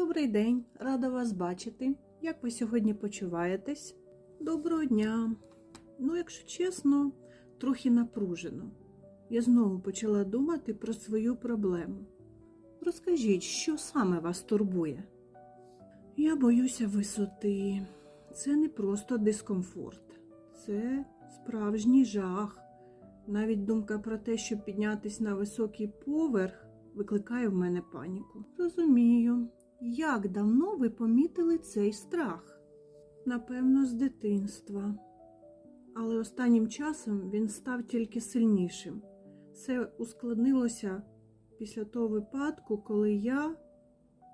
Добрий день, рада вас бачити. Як ви сьогодні почуваєтесь? Доброго дня. Ну, якщо чесно, трохи напружено. Я знову почала думати про свою проблему. Розкажіть, що саме вас турбує? Я боюся висоти. Це не просто дискомфорт, це справжній жах. Навіть думка про те, щоб піднятися на високий поверх, викликає в мене паніку. Розумію, як давно ви помітили цей страх? Напевно, з дитинства. Але останнім часом він став тільки сильнішим. Це ускладнилося після того випадку, коли я,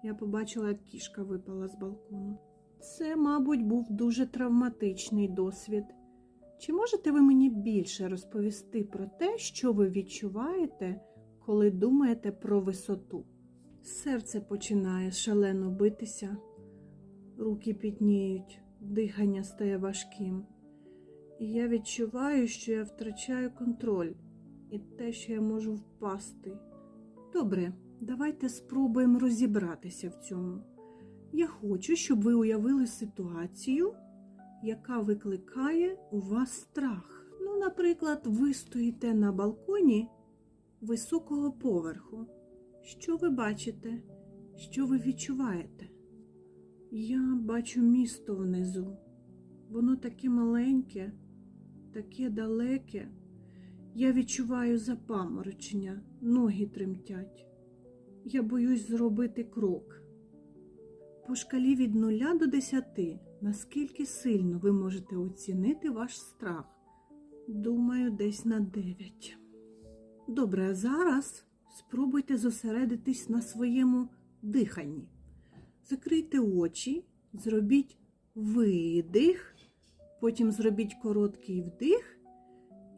я побачила, як кішка випала з балкону. Це, мабуть, був дуже травматичний досвід. Чи можете ви мені більше розповісти про те, що ви відчуваєте, коли думаєте про висоту? Серце починає шалено битися, руки пітніють, дихання стає важким. І я відчуваю, що я втрачаю контроль і те, що я можу впасти. Добре, давайте спробуємо розібратися в цьому. Я хочу, щоб ви уявили ситуацію, яка викликає у вас страх. Ну, наприклад, ви стоїте на балконі високого поверху. Що ви бачите? Що ви відчуваєте? Я бачу місто внизу. Воно таке маленьке, таке далеке. Я відчуваю запаморочення, ноги тремтять. Я боюсь зробити крок. По шкалі від 0 до 10, наскільки сильно ви можете оцінити ваш страх? Думаю, десь на 9. Добре, а зараз спробуйте зосередитись на своєму диханні. Закрийте очі, зробіть видих, потім зробіть короткий вдих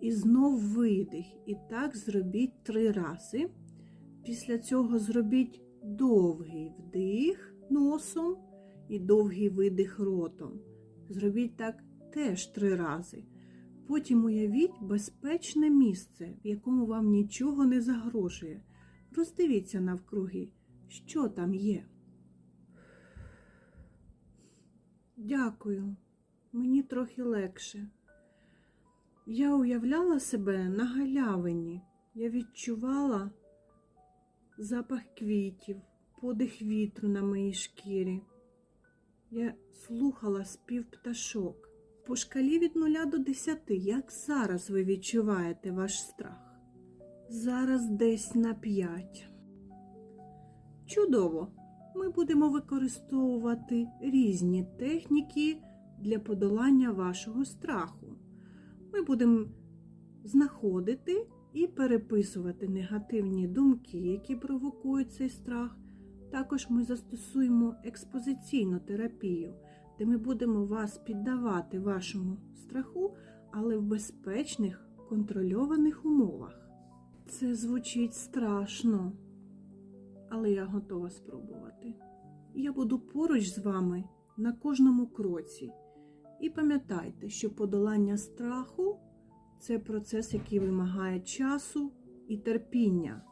і знов видих. І так зробіть три рази. Після цього зробіть довгий вдих носом і довгий видих ротом. Зробіть так теж три рази. Потім уявіть безпечне місце, в якому вам нічого не загрожує. Роздивіться навкруги, що там є. Дякую, мені трохи легше. Я уявляла себе на галявині. Я відчувала запах квітів, подих вітру на моїй шкірі. Я слухала спів пташок. По шкалі від 0 до 10, як зараз ви відчуваєте ваш страх? Зараз десь на 5. Чудово! Ми будемо використовувати різні техніки для подолання вашого страху. Ми будемо знаходити і переписувати негативні думки, які провокують цей страх. Також ми застосуємо експозиційну терапію, де ми будемо вас піддавати вашому страху, але в безпечних контрольованих умовах. Це звучить страшно, але я готова спробувати. Я буду поруч з вами на кожному кроці. І пам'ятайте, що подолання страху це процес, який вимагає часу і терпіння.